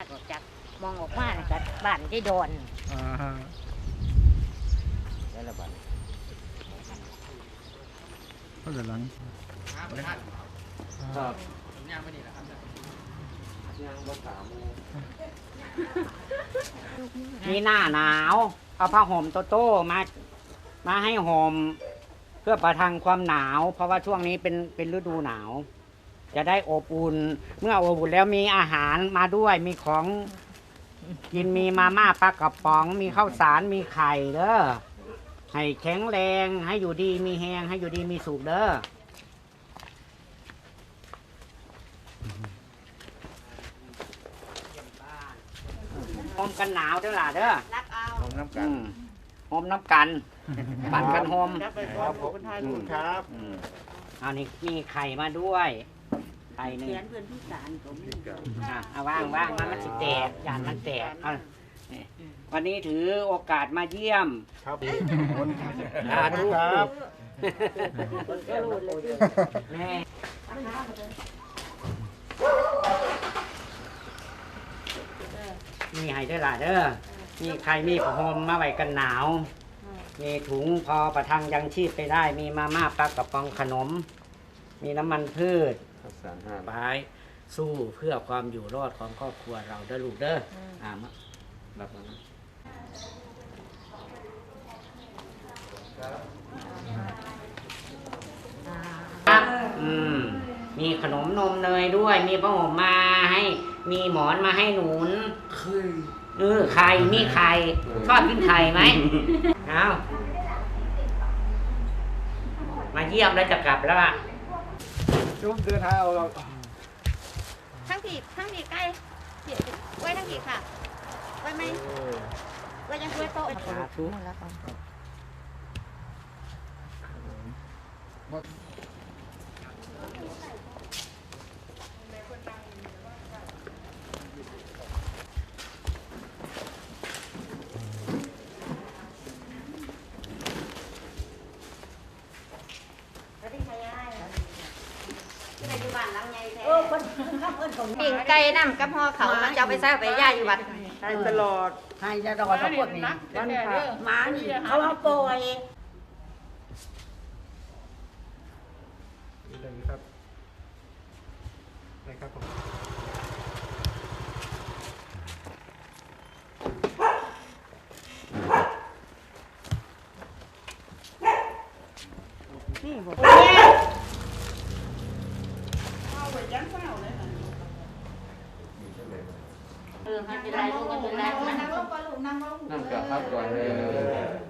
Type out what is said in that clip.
ออกจากมองออกมาน่ะก็บ้านที่โดนอ่าฮะได้ละบัดก็จะหลังครับนี่หน้าหนาว เอาผ้าห่มโตโต้มา มาให้ห่มเพื่อประทังความหนาว เพราะว่าช่วงนี้เป็นเป็นฤดูหนาว จะได้อบอุ่นเมื่ออบอุ่นแล้วมีอาหารมาด้วยมีของกินมีมาม่าปลากระป๋อง มีข้าวสารมีไข่เด้อให้แข็งแรงให้อยู่ดีมีแหงให้อยู่ดีมีสุขเด้อห่มกันหนาวเด้อล่ะเด้อรักเอาลงน้ำกัอืนมโฮมน้ำกันปั่นกันโฮมครับผมครับเอานี่มีไข่มาด้วย ไข่หนึ่งเขียนเพื่อนพี่สารผมอะเอาว่างว่างมามันสิแตกจานมันแตกเอานี่วันนี้ถือโอกาสมาเยี่ยมครับสาธุครับแม่มีไห้ด้วยล่ะเด้อมีใครมีผ้าห่มมาไว้กันหนาว มีถุงพอประทังยังชีพไปได้ มีมาม่าปลากระป๋องขนม มีน้ำมันพืชข้าวสารห้าไปสู้เพื่อความอยู่รอดของครอบครัวเราเด้อลูกเด้ออ่ามารับมาครับอืมมีขนมนมเนยด้วย มีผ้าห่มมาให้ มีหมอนมาให้หนุนเออไข่มีไข่ชอบกินไข่ไหม เอามาเยี่ยมแล้วจะกลับแล้วอะ จุ๊บเดินทางเอาเราทั้งผีทั้งผีใกล้เสียไว้ทั้งผีค่ะ ไว้ไหมไว้ยังไว้โต๊ะสาธุ ปิ่งไก่น้ำกับห่อเขาแล้วจะเอาไปใส่ไปย่าอยู่วัดให้ตลอดให้จะรอทั้งหมดนี้วันพระหมานี่เขาเอาปล่อยเลยครับได้ครับผม เออไม่เป็นไรลูกไม่เป็นไรนะนั่งกับพักก่อนเลย